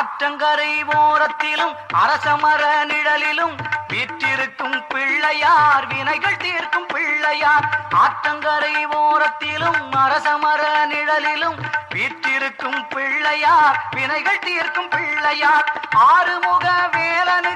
ஆற்றங்கரை ஓரத்திலும் அரசமர நிழலிலும் வீற்றிருக்கும் பிள்ளையார் வினைகள் தீர்க்கும் பிள்ளையார். ஆற்றங்கரை ஓரத்திலும் அரசமர நிழலிலும் வீற்றிருக்கும் பிள்ளையார் வினைகள் தீர்க்கும் பிள்ளையார். ஆறுமுக வேலனு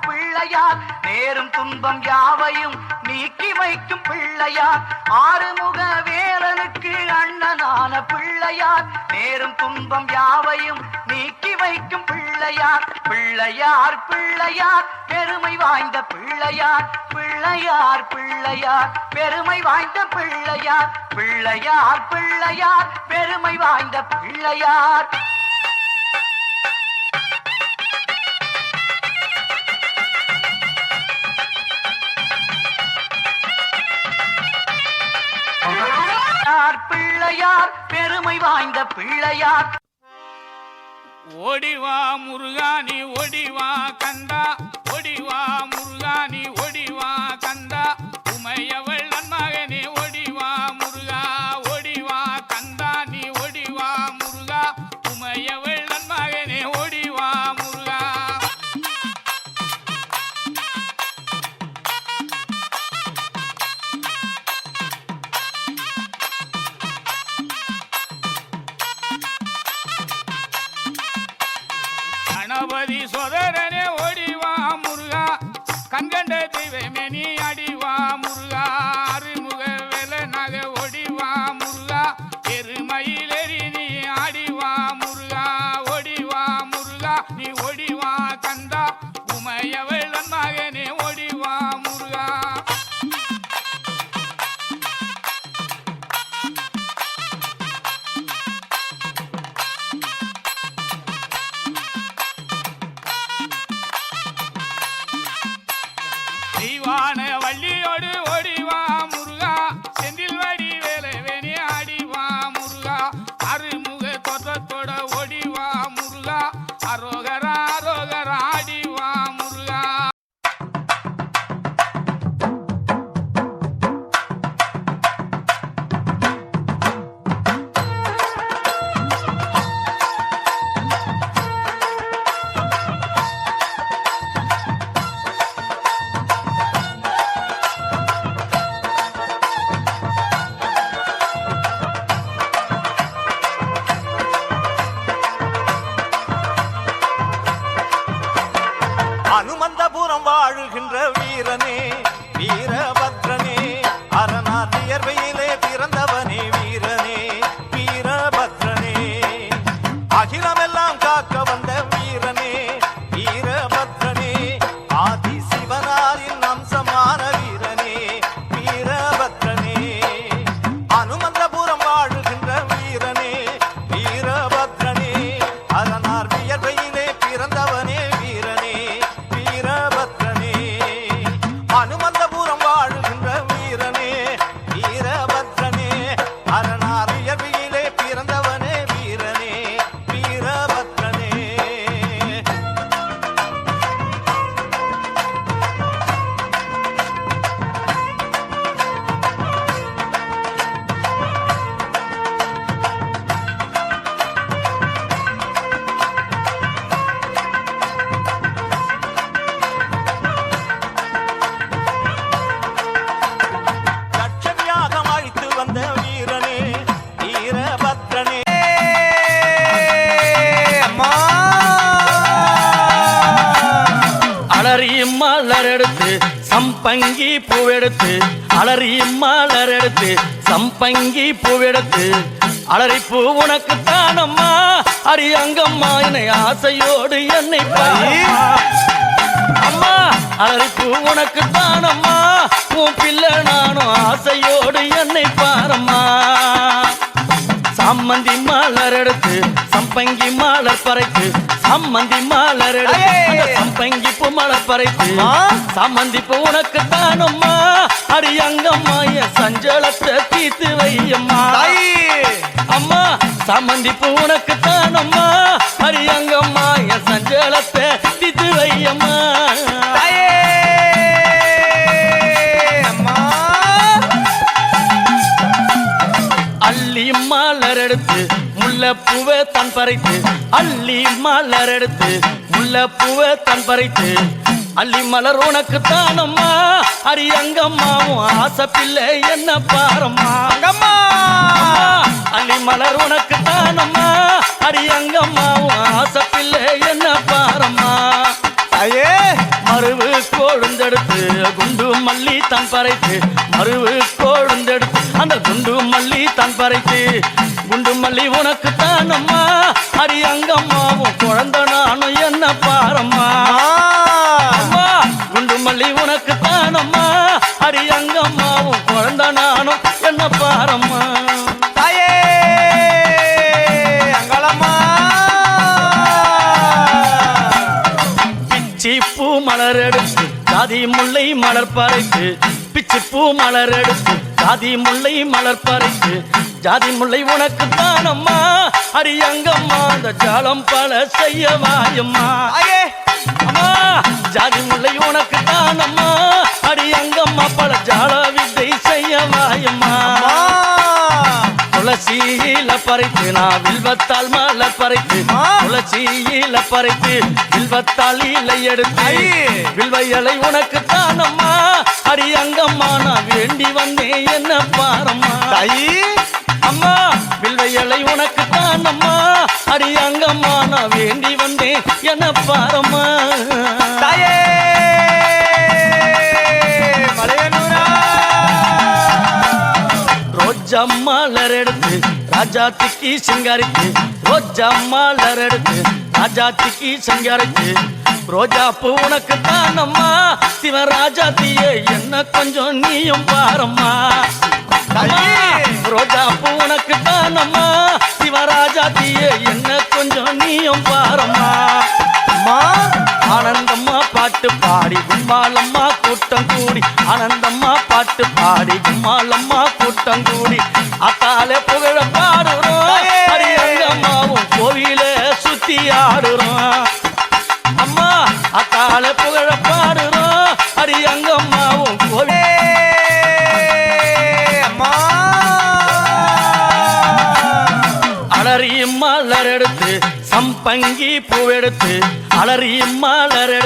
பிள்ளையார் நேரும் துன்பம் யாவையும் நீக்கி வைக்கும் பிள்ளையார். ஆறுமுக வேலனுக்கு அண்ணனான பிள்ளையார் நேரும் துன்பம் யாவையும் நீக்கி வைக்கும் பிள்ளையார். பிள்ளையார் பிள்ளையார் பெருமை வாய்ந்த பிள்ளையார். பிள்ளையார் பிள்ளையார் பெருமை வாய்ந்த பிள்ளையார். பிள்ளையார் பிள்ளையார் பெருமை வாய்ந்த பிள்ளையார். பிள்ளையார் பெருமை வாய்ந்த பிள்ளையார். ஓடிவா முருகானி ஓடிவா அனுமந்தபுரம் வாழுகின்ற வீரனே வீரபத்ரனே அலறியும் மலரெடுத்து சம்பங்கி பூவெடுத்து அலறியும் மலரெடுத்து சம்பங்கி பூவெடுத்து. அலறி பூ உனக்கு தானம்மா அரி அங்கம்மா என்னை ஆசையோடு என்னை பாரம்மா. அம்மா அலறி பூ உனக்கு தானம்மா உன் பிள்ளை நானும் ஆசையோடு என்னை பாரம்மா. சம்மந்தி மலர் எடுத்து சம்பங்கி மாலர் பறைத்து சம்மந்தி மாலர் எடுத்து. அந்த சம்பங்கி சம்பங்கி பூ மலர் பறைத்து அம்மா. சாமந்தி பூ உனக்கு தானம்மா. அடி அங்கம்மா என் சஞ்சலத்தை தீத்து வையம்மா. அம்மா சாமந்தி பூ உனக்கு தானம்மா. அடி அங்கம்மா என் சஞ்சலத்தை தீத்து வையம்மா. அள்ளி மலர் எடுத்து முல்லைப்பூவை தன் பறித்து அள்ளி மலர் எடுத்து முல்லைப்பூவை தன் பறித்து அள்ளி மலர் உனக்கு தானம்மா அடி அங்கம்மாவும் ஆசை பிள்ளை என்ன பாரம்மா. அங்கம்மா அள்ளி மலர் உனக்கு தானம்மா அடி அங்கம்மாவும் ஆசை பிள்ளை என்ன பாரம்மா. ஐயே மறுவு கோழுந்தெடுத்து குண்டு மல்லி தன் பறைத்து மருவு கோழுந்தெடுத்து அந்த குண்டு மல்லி தன் பறைத்து. குண்டு மல்லி உனக்கு தானம்மா அரியங்கம்மாவும் குழந்த குழந்தை நானும் என்ன பாரம்மா? பிச்சி பூ மலர் எடுத்து ஜாதி முல்லை மலர் பறைத்து பிச்சி பூ மலர் எடுத்து ஜாதி முல்லை மலர் பறைத்து ஜாதி முல்லை உனக்கு தானம்மா அடி அங்கம்மா அந்த ஜாலம் பல செய்ய வாயம்மா அம்மா ஜாதி முல்லை உனக்கு தானம்மா அடி அங்கம்மா பல ஜால பறித்து நான் வில்வத்தால் மலர் பறித்து. துளசியில பறித்து வில்வத்தால் இலை எடுத்து ஐ. வில்வ இலை உனக்கு தானம்மா. அடி அங்கம்மா நான் வேண்டி வந்தேன் என்ன பாரம்மா. தாயி அம்மா வில்வ இலை உனக்கு தானம்மா. அடி அங்கம்மா நான் வேண்டி வந்தேன் என்ன பாரம்மா. தாயே. மலையனூரா. ரோஜா மலர் எடுத்து ராஜாத்திக்கு சிங்காரிக்கு ரோஜா மாலர் எடுத்து ராஜாத்திக்கு சிங்காரிக்கு. ரோஜா பூ உனக்கு தானம்மா சிவராஜாத்திய என்ன கொஞ்சம் நீயும் பாரம்மா. ரோஜா பூ உனக்கு தானம்மா சிவராஜாத்திய என்ன கொஞ்சம் நீயும் பாரம்மா. அம்மா ஆனந்தம்மா பாட்டு பாடி கும்மாலம்மா கூட்டம் கூடி. ஆனந்தம்மா பாட்டு பாடி கும்மாலம்மா கூட்டம் கூடி. அத்தாலே புகழ ஆடுறோம் அம்மா அத்தாலே புகழ பாடுறோம். அரியங்கம்மாவும் கோவில். அம்மா. அலறி மலர் எடுத்து சம்பங்கி பூவெடுத்து அலறி மலர்